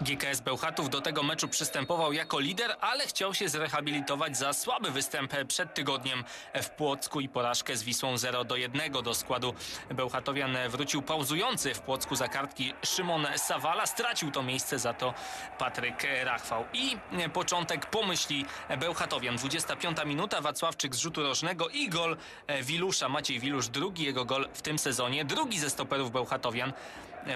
GKS Bełchatów do tego meczu przystępował jako lider, ale chciał się zrehabilitować za słaby występ przed tygodniem w Płocku i porażkę z Wisłą 0 do 1 do składu Bełchatowian wrócił pauzujący w Płocku za kartki Szymon Sawala. Stracił to miejsce za to Patryk Rachwał. I początek pomyśli Bełchatowian. 25 minuta, Wacławczyk z rzutu rożnego i gol Wilusza. Maciej Wilusz, drugi jego gol w tym sezonie. Drugi ze stoperów Bełchatowian.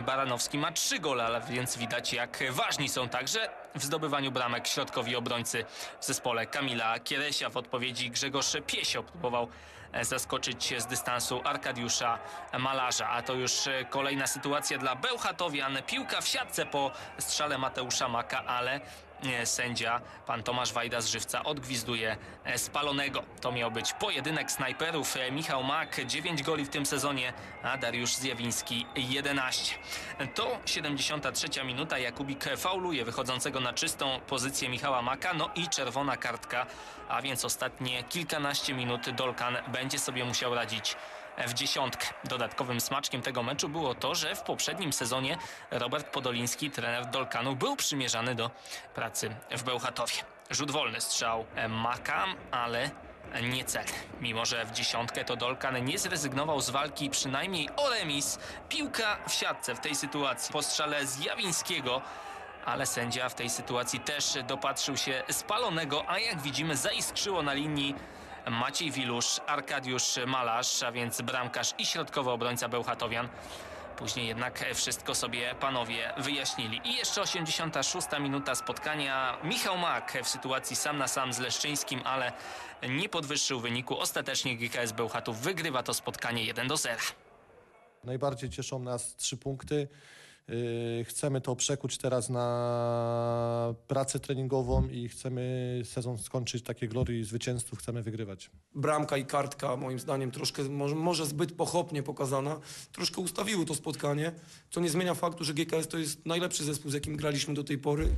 Baranowski ma trzy gole, ale więc widać jak ważni są także w zdobywaniu bramek środkowi obrońcy w zespole Kamila Kieresia. W odpowiedzi Grzegorz Piesio próbował zaskoczyć z dystansu Arkadiusza Malarza. A to już kolejna sytuacja dla Bełchatowian. Piłka w siatce po strzale Mateusza Maka, ale e, sędzia pan Tomasz Wajda z Żywca odgwizduje e, spalonego. To miał być pojedynek snajperów. E, Michał Mak 9 goli w tym sezonie, a Dariusz Zjawiński 11. To 73 minuta. Jakubik fauluje wychodzącego na czystą pozycję Michała Maka. No i czerwona kartka, a więc ostatnie kilkanaście minut Dolkan będzie sobie musiał radzić w dziesiątkę. Dodatkowym smaczkiem tego meczu było to, że w poprzednim sezonie Robert Podoliński, trener Dolkanu, był przymierzany do pracy w Bełchatowie. Rzut wolny strzał Maka, ale nie cel. Mimo, że w dziesiątkę to Dolkan nie zrezygnował z walki przynajmniej o remis. Piłka w siatce w tej sytuacji. Po strzale Zjawińskiego ale sędzia w tej sytuacji też dopatrzył się spalonego, a jak widzimy zaiskrzyło na linii Maciej Wilusz, Arkadiusz Malarz, a więc bramkarz i środkowy obrońca Bełchatowian. Później jednak wszystko sobie panowie wyjaśnili. I jeszcze 86 minuta spotkania. Michał Mak w sytuacji sam na sam z Leszczyńskim, ale nie podwyższył wyniku. Ostatecznie GKS Bełchatów wygrywa to spotkanie 1 do 0. Najbardziej cieszą nas trzy punkty. Yy, Chcemy to przekuć teraz na pracę treningową i chcemy sezon skończyć takie glorii zwycięzców, chcemy wygrywać. bramka i kartka moim zdaniem troszkę może, może zbyt pochopnie pokazana, troszkę ustawiły to spotkanie, co nie zmienia faktu, że GKS to jest najlepszy zespół, z jakim graliśmy do tej pory.